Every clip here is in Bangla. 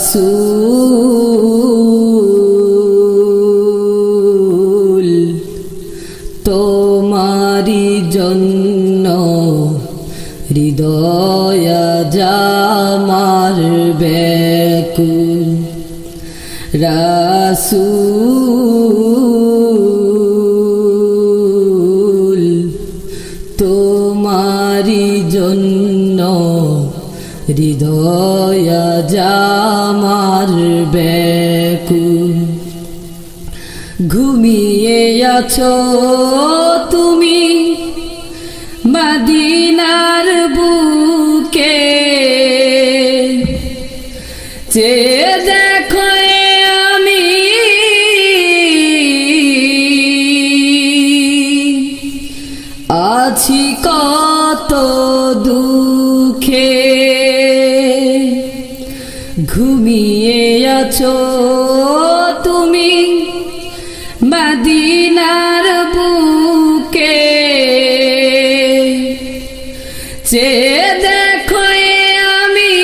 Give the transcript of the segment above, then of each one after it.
রাসূল হৃদয় জামার বেকুল। রাসূল তোমারি জন্য হৃদয় জামার বেকুল। ঘুমিয়ে আছো তুমি মদিনার আছি কত দুঃখে। ঘুমিয়ে আছো তুমি মদিনার বুকে। যে দেখো আমি।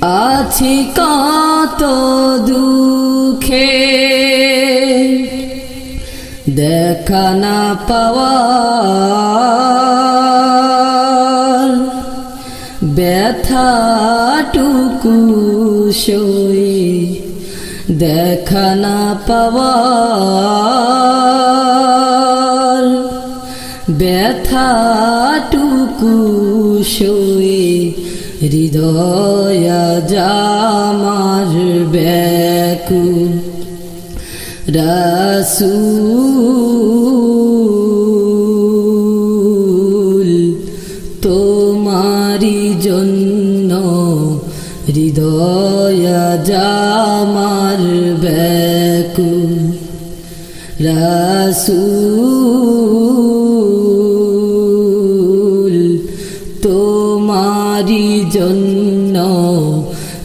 আছি কত দুঃখে। দেখা না পাওয়ার ব্যথাটুকু সই দেখা না পাওয়ার ব্যথাটুকু সই হৃদয় জামার ব্যাকুল রাসূল তোমারি জন্য হৃদয় জামার ব্যাকুল। রাসূল তোমারি জন্য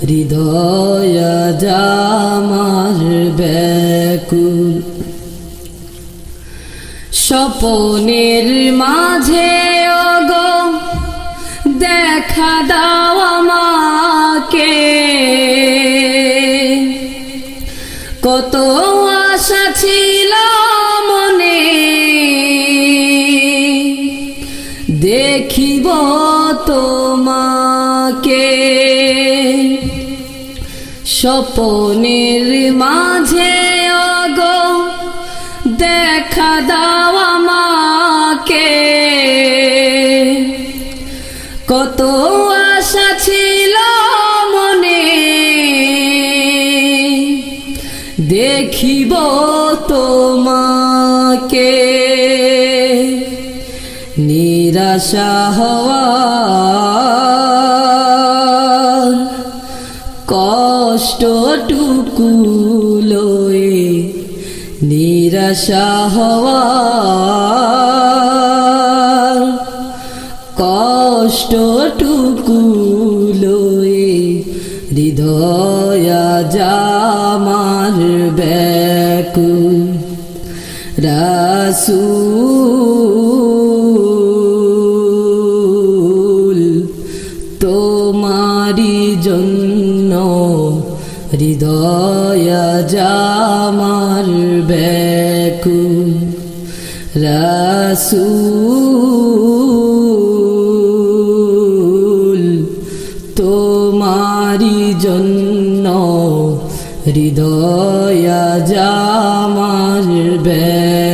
হৃদয় জামার ব্যাকুল। স্বপনের মাঝে অগ দেখা দাও আমাকে। কত আশা ছিল মনে, দেখিব তোমাকে। স্বপনের মাঝে অগ দেখা দাও কত আশা ছিল মনে। দেখিব তোমাকে। নিরাশা হওয়ার কষ্টটুকু লয়ে নিরাশা হওয়ার কষ্টটুকু লয়ে হৃদয় জামার ব্যাকুল রাসূল তোমারি জন্য হৃদয় জামার ব্যাকুল রাসূল হৃদয় জামার ব্যাকুল